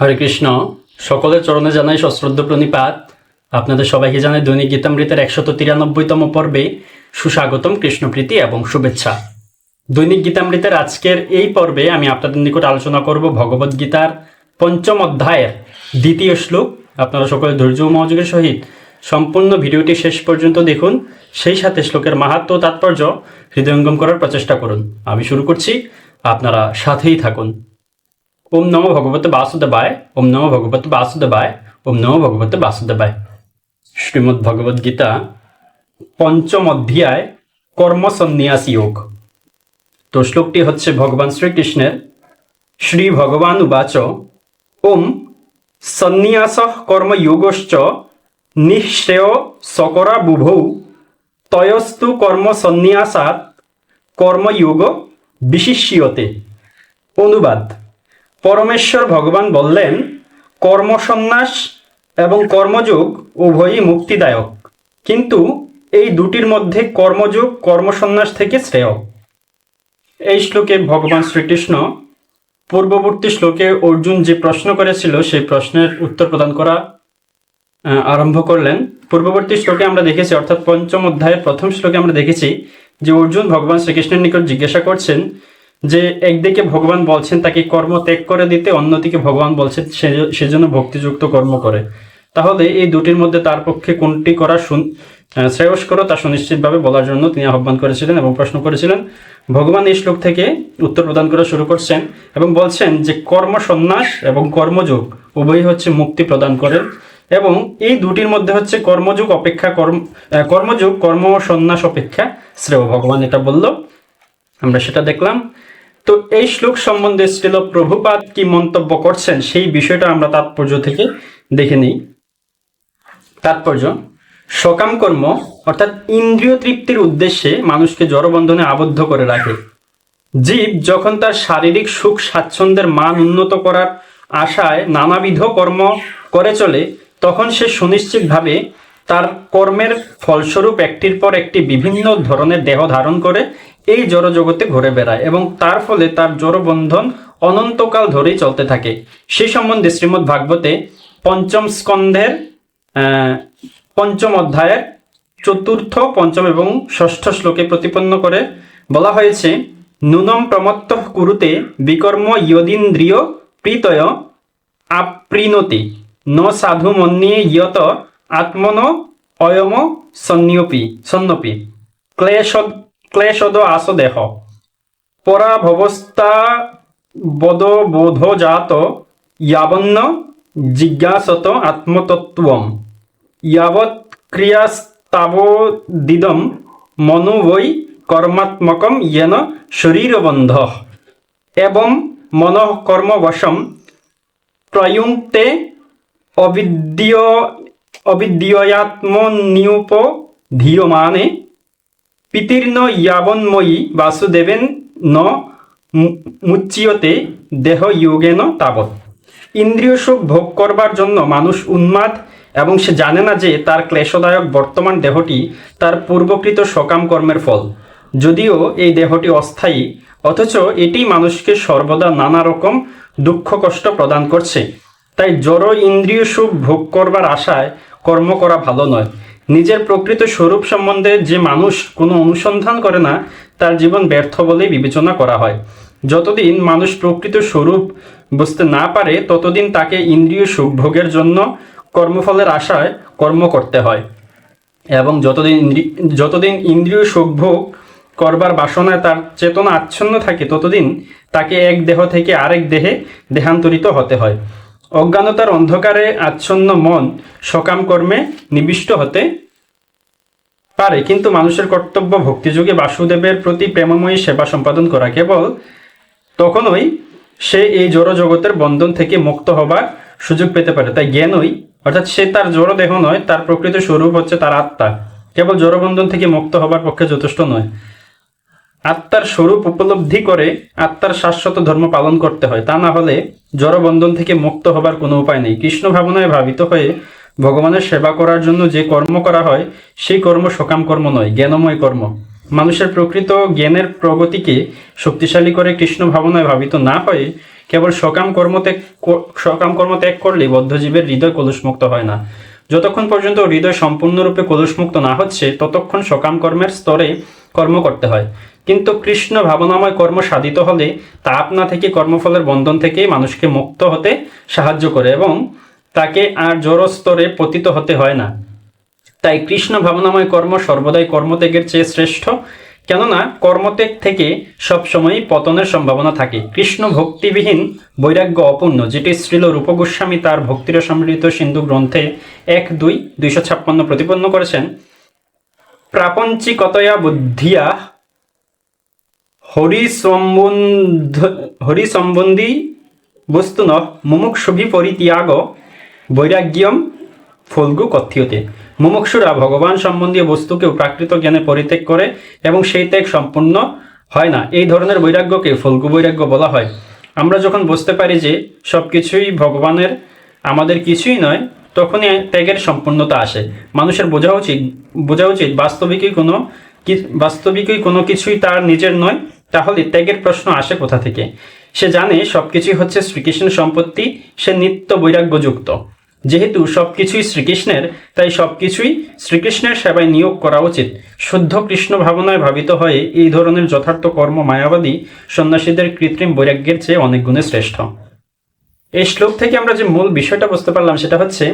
হরে কৃষ্ণ। সকলের চরণে জানাই সশ্রদ্ধ প্রণিপাত। আপনাদের সবাইকে জানাই দৈনিক গীতামৃতের একশত তিরানব্বইতম পর্বে সুস্বাগতম কৃষ্ণপ্রীতি এবং শুভেচ্ছা। দৈনিক গীতামৃতের আজকের এই পর্বে আমি আপনাদের নিকট আলোচনা করব ভগবদ গীতার পঞ্চম অধ্যায়ের দ্বিতীয় শ্লোক। আপনারা সকলে ধৈর্য মনোযোগের সহিত সম্পূর্ণ ভিডিওটি শেষ পর্যন্ত দেখুন। সেই সাথে শ্লোকের মাহাত্ম তাৎপর্য হৃদয়ঙ্গম করার প্রচেষ্টা করুন। আমি শুরু করছি। আপনারা সাথেই থাকুন। ওম নমো ভগবতে বাসুদেবায়, ওম নমো ভগবতে বাসুদেবায়, ওম নমো ভগবতে বাসুদেবায়। শ্রীমদ্ ভগবদ গীতা পঞ্চম অধ্যায় কর্ম সন্ন্যাস যোগ। তো শ্লোকটি হচ্ছে ভগবান শ্রীকৃষ্ণের, শ্রী ভগবান উবাচ, ওম সন্ন্যাস কর্মযোগশ্চ নিঃশ্রেয় সকরা বুভৌ। তয়স্তু কর্ম সন্ন্যাসাৎ কর্মযোগ বিশিষ্যতে। অনুবাদ। পরমেশ্বর ভগবান বললেন, কর্মসন্ন্যাস এবং কর্মযোগ উভয়ই মুক্তিদায়ক। কিন্তু এই দুটির মধ্যে কর্মযোগ, কর্মসন্ন্যাস থেকে শ্রেয় এই শ্লোকে ভগবান শ্রীকৃষ্ণ পূর্ববর্তী শ্লোকে অর্জুন যে প্রশ্ন করেছিল, সেই প্রশ্নের উত্তর প্রদান করা আরম্ভ করলেন। পূর্ববর্তী শ্লোকে আমরা দেখেছি, অর্থাৎ পঞ্চম অধ্যায়ের প্রথম শ্লোকে আমরা দেখেছি যে অর্জুন ভগবান শ্রীকৃষ্ণের নিকট জিজ্ঞাসা করছেন যে একদিকে ভগবান বলছেন তাকে কর্ম ত্যাগ করে দিতে, অন্যদিকে ভগবান বলছেন সেজন্য ভক্তিযুক্ত কর্ম করে। তাহলে এই দুটির মধ্যে তার পক্ষে কোনটি করা শ্রেয়স্কর, তা সুনিশ্চিতভাবে বলার জন্য তিনি আহ্বান করেছিলেন এবং প্রশ্ন করেছিলেন, ভগবান এই শ্লোক থেকে উত্তর প্রদান করা শুরু করছেন এবং বলছেন যে কর্ম সন্ন্যাস এবং কর্মযোগ উভয়ই হচ্ছে মুক্তি প্রদান করে এবং এই দুটির মধ্যে হচ্ছে কর্মযোগ অপেক্ষা, কর্ম কর্মযোগ, কর্ম সন্ন্যাস অপেক্ষা শ্রেয়। ভগবান এটা বলল, আমরা সেটা দেখলাম। তো এই শ্লোক সম্বন্ধে শ্রীল প্রভুপাদ কি মন্তব্য করছেন সেই বিষয়টা আমরা তাৎপর্য থেকে দেখে নিই। তাৎপর্য, সকাম কর্ম, অর্থাৎ ইন্দ্রিয় তৃপ্তির উদ্দেশ্যে মানুষকে জড়বন্ধনে আবদ্ধ করে রাখে। জীব যখন তার শারীরিক সুখ স্বাচ্ছন্দ্যের মান উন্নত করার আশায় নানাবিধ কর্ম করে চলে, তখন সে সুনিশ্চিতভাবে তার কর্মের ফলস্বরূপ একটির পর একটি বিভিন্ন ধরনের দেহ ধারণ করে এই জড়জগতে ঘুরে বেড়ায় এবং তার ফলে তার জড়বন্ধন অনন্তকাল ধরেই চলতে থাকে। সেই সম্বন্ধে শ্রীমদ্ ভাগবতে পঞ্চম স্কন্ধের পঞ্চম অধ্যায়ের চতুর্থ, পঞ্চম এবং ষষ্ঠ শ্লোকে প্রতিপন্ন করে বলা হয়েছে নুনম প্রমত্ত কুরুতে বিকর্ম ইয়দিন্দ্রিয় প্রীতয় আপ্রীণতি। ন সাধু মন্যে ইয়ত আত্মন অয়ম সন্ন্যপি, সন্নপি। ক্লেশ ক্লেশদ আসদেহ পরাভবস্তা বদ বোধজাত ইয়াবন্ন জিজ্ঞাসত আত্মতত্ত্বম। ইয়াবৎ ক্রিয়াস্তাবদিদম মনো বৈ কর্মাত্মকম ইয়েন শরীরবন্ধ। এবং মনঃ কর্মবশম প্রয়ুক্তে অবিদ্য অবিদ্যয়াত্মনিউপ ধীয়মানে পিতীর্ণ ইয়াবন্ময়ী বাসুদেবেন ন মু- মুচ্যতে দেহ যোগেন তাবৎ। ইন্দ্রিয় সুখ ভোগ করবার জন্য মানুষ উন্মাদ এবং সে জানে না যে তার ক্লেশদায়ক বর্তমান দেহটি তার পূর্বকৃত সকাম কর্মের ফল। যদিও এই দেহটি অস্থায়ী, অথচ এটি মানুষকে সর্বদা নানা রকম দুঃখ কষ্ট প্রদান করছে। তাই জড় ইন্দ্রিয় সুখ ভোগ করবার আশায় কর্ম করা ভালো নয়। নিজের প্রকৃত স্বরূপ সম্বন্ধে যে মানুষ কোনো অনুসন্ধান করে না, তার জীবন ব্যর্থ বলেই বিবেচনা করা হয়। যতদিন মানুষ প্রকৃত স্বরূপ বুঝতে না পারে, ততদিন তাকে ইন্দ্রিয় সুখ ভোগের জন্য কর্মফলের আশায় কর্ম করতে হয়। এবং যতদিন যতদিন ইন্দ্রিয় সুখ ভোগ করবার বাসনায় তার চেতনা আচ্ছন্ন থাকে, ততদিন তাকে এক দেহ থেকে আরেক দেহে দেহান্তরিত হতে হয়। অজ্ঞানতার অন্ধকারে আচ্ছন্ন মন সকাম কর্মে নিবিষ্ট হতে পারে। কিন্তু মানুষের কর্তব্য ভক্তিযোগে বাসুদেবের প্রতি প্রেমময়ী সেবা সম্পাদন করা কেবল তখনই সে এই জড় জগতের বন্ধন থেকে মুক্ত হবার সুযোগ পেতে পারে। তাই জ্ঞানই, অর্থাৎ সে তার জড় দেহ নয়, তার প্রকৃত স্বরূপ হচ্ছে তার আত্মা। কেবল জড়বন্ধন থেকে মুক্ত হবার পক্ষে যথেষ্ট নয়। আত্মার স্বরূপ উপলব্ধি করে আত্মার শাশ্বত ধর্ম পালন করতে হয়। তা না হলে জড়বন্ধন থেকে মুক্ত হবার কোনো উপায় নেই। কৃষ্ণ ভাবনায় ভাবিত হয়ে ভগবানের সেবা করার জন্য যে কর্ম করা হয়, সেই কর্ম সকাম কর্ম নয়, জ্ঞানময় কর্ম। মানুষের প্রকৃত জ্ঞানের প্রগতিকে শক্তিশালী করে কৃষ্ণ ভাবনায় ভাবিত না হয়ে কেবল সকাম কর্ম ত্যাগ সকাম কর্ম ত্যাগ করলেই বদ্ধজীবের হৃদয় কলুষমুক্ত হয় না। যতক্ষণ পর্যন্ত হৃদয় সম্পূর্ণরূপে কলুষমুক্ত না হচ্ছে, ততক্ষণ সকাম কর্মের স্তরে কর্ম করতে হয়। কিন্তু কৃষ্ণ ভাবনাময় কর্ম সাধিত হলে তা আপনা থেকে কর্মফলের বন্ধন থেকে মানুষকে মুক্ত হতে সাহায্য করে এবং তাকে আর জড় স্তরে পতিত হতে হয় না। তাই কৃষ্ণ ভাবনাময় কর্ম সর্বদাই কর্মত্যাগের চেয়ে শ্রেষ্ঠ, কেননা কর্মত্যাগ থেকে সবসময়ই পতনের সম্ভাবনা থাকে। কৃষ্ণ ভক্তিবিহীন বৈরাগ্য অপূর্ণ, যেটি শ্রীল রূপ গোস্বামী তার ভক্তির সম্মিলিত সিন্ধু গ্রন্থে এক দুই দুইশো ছাপ্পান্ন প্রতিপন্ন করেছেন। প্রাপঞ্চিকতয়া বুদ্ধিয়া হরি সম্বন্ধ হরি সম্বন্ধী বস্তু ন মুমুক্ষুভি পরিত্যাগ বৈরাগ্যম ফলগু কথ্যতে। মুমুক্ষুরা ভগবান সম্বন্ধীয় বস্তুকেও প্রাকৃত জ্ঞানে পরিত্যাগ করে এবং সেই ত্যাগ সম্পূর্ণ হয় না। এই ধরনের বৈরাগ্যকে ফলগু বৈরাগ্য বলা হয়। আমরা যখন বুঝতে পারি যে সব কিছুই ভগবানের, আমাদের কিছুই নয়, তখনই ত্যাগের সম্পূর্ণতা আসে। মানুষের বোঝা উচিত বোঝা উচিত বাস্তবিকই কোনো বাস্তবিকই কোনো কিছুই তার নিজের নয় তাহলে ত্যাগের প্রশ্ন আসে কোথা থেকে? সে জানে সবকিছুই হচ্ছে শ্রীকৃষ্ণের সম্পত্তি, সে নিত্য বৈরাগ্যযুক্ত। যেহেতু সবকিছুই শ্রীকৃষ্ণের, তাই সবকিছুই শ্রীকৃষ্ণের সেবায় নিয়োগ করা উচিত। শুদ্ধ কৃষ্ণ ভাবনায় ভাবিত হয়ে এই ধরনের যথার্থ কর্ম মায়াবাদী সন্ন্যাসীদের কৃত্রিম বৈরাগ্যের চেয়ে অনেক গুণে শ্রেষ্ঠ। এই শ্লোক থেকে আমরা যে মূল বিষয়টা বুঝতে পারলাম সেটা হচ্ছে,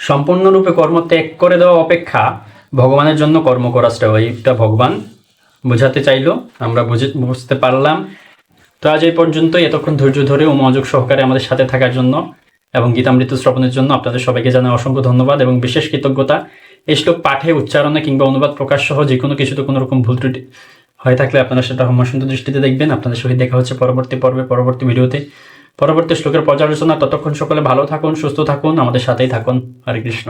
সম্পূর্ণরূপে কর্ম ত্যাগ করে দেওয়া অপেক্ষা ভগবানের জন্য কর্ম করা শ্রেয় এইটা ভগবান বোঝাতে চাইলো, আমরা বুঝে, বুঝতে পারলাম। তো আজ এই পর্যন্তই। এতক্ষণ ধৈর্য ধরে ও মনোযোগ সহকারে আমাদের সাথে থাকার জন্য এবং গীতামৃত শ্রবণের জন্য আপনাদের সবাইকে জানাই অসংখ্য ধন্যবাদ এবং বিশেষ কৃতজ্ঞতা। এই শ্লোক পাঠে, উচ্চারণে কিংবা অনুবাদ প্রকাশ সহ যে কোনো কিছুতে কোনো রকম ভুল ত্রুটি হয়ে থাকলে আপনারা সেটা হম্মসন্ত দৃষ্টিতে দেখবেন। আপনাদের সহিত দেখা হচ্ছে পরবর্তী পর্বে, পরবর্তী ভিডিওতে। পরবর্তী শ্লোকের পর্যালোচনা। ততক্ষণ সকলে ভালো থাকুন, সুস্থ থাকুন, আমাদের সাথেই থাকুন। হরে কৃষ্ণ।